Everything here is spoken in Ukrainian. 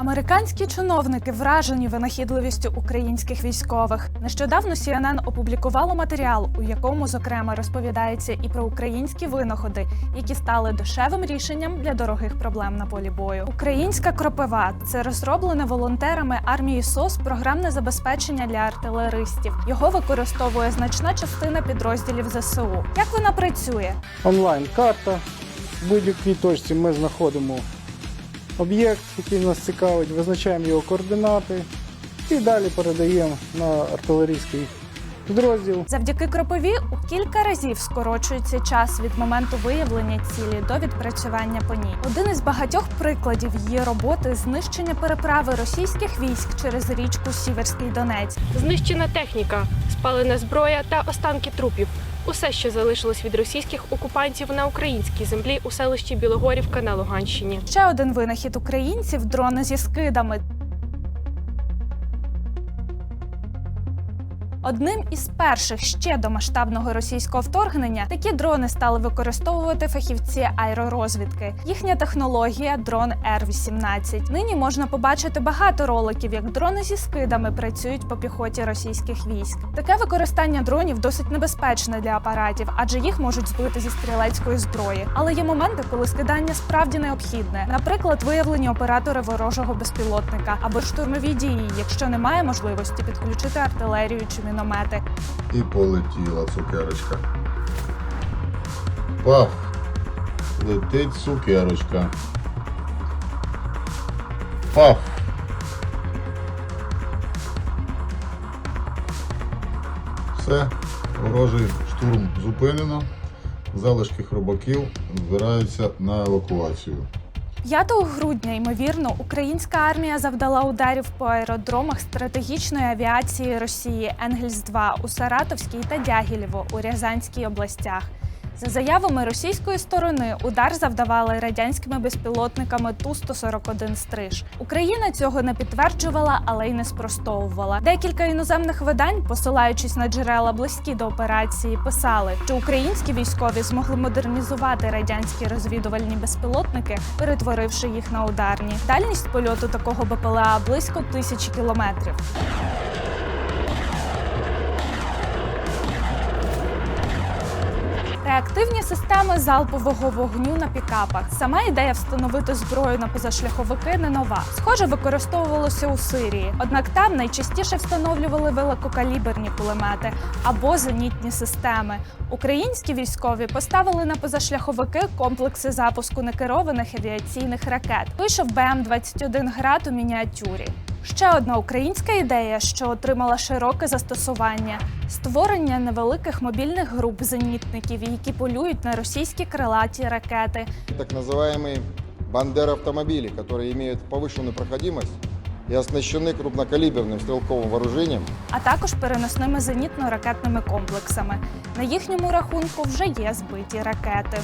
Американські чиновники вражені винахідливістю українських військових. Нещодавно CNN опублікувало матеріал, у якому зокрема розповідається і про українські винаходи, які стали дешевим рішенням для дорогих проблем на полі бою. Українська кропива це розроблене волонтерами армії СОС програмне забезпечення для артилеристів. Його використовує значна частина підрозділів ЗСУ. Як вона працює? онлайн-карта. В будь-якій точці ми знаходимо об'єкт, який нас цікавить, визначаємо його координати і далі передаємо на артилерійський підрозділ. Завдяки кропиві у кілька разів скорочується час від моменту виявлення цілі до відпрацювання по ній. Один із багатьох прикладів її роботи знищення переправи російських військ через річку Сіверський Донець. Знищена техніка, спалена зброя та останки трупів. Усе, що залишилось від російських окупантів на українській землі у селищі Білогорівка на Луганщині. Ще один винахід українців дрони зі скидами. Одним із перших ще до масштабного російського вторгнення такі дрони стали використовувати фахівці аеророзвідки. Їхня технологія дрон Р-18. Нині можна побачити багато роликів, як дрони зі скидами працюють по піхоті російських військ. Таке використання дронів досить небезпечне для апаратів, адже їх можуть збити зі стрілецької зброї. Але є моменти, коли скидання справді необхідне. Наприклад, виявлені оператори ворожого безпілотника або штурмові дії, якщо немає можливості підключити артилерію чи міномети. І полетіла цукерочка. Паф! Летить цукерочка. Паф! Все, ворожий штурм зупинено. Залишки хробаків збираються на евакуацію. 5 грудня, ймовірно, українська армія завдала ударів по аеродромах стратегічної авіації Росії Енгельс-2 у Саратовській та Дягілєво у Рязанській областях. За заявами російської сторони, удар завдавали радянськими безпілотниками Ту-141 «Стриж». Україна цього не підтверджувала, але й не спростовувала. Декілька іноземних видань, посилаючись на джерела близькі до операції, писали, що українські військові змогли модернізувати радянські розвідувальні безпілотники, перетворивши їх на ударні. Дальність польоту такого БПЛА близько тисячі кілометрів. Реактивні системи залпового вогню на пікапах. Сама ідея встановити зброю на позашляховики не нова. Схоже, використовувалося у Сирії. Однак там найчастіше встановлювали великокаліберні кулемети або зенітні системи. Українські військові поставили на позашляховики комплекси запуску некерованих авіаційних ракет. Вийшов БМ-21 град у мініатюрі. Ще одна українська ідея, що отримала широке застосування створення невеликих мобільних груп зенітників, які полюють на російські крилаті ракети. так называемые бандер-автомобили, которые имеют повышенную проходимость и оснащены крупнокалиберным стрелковым вооружением. а також переносними зенітно-ракетними комплексами. На їхньому рахунку вже є збиті ракети.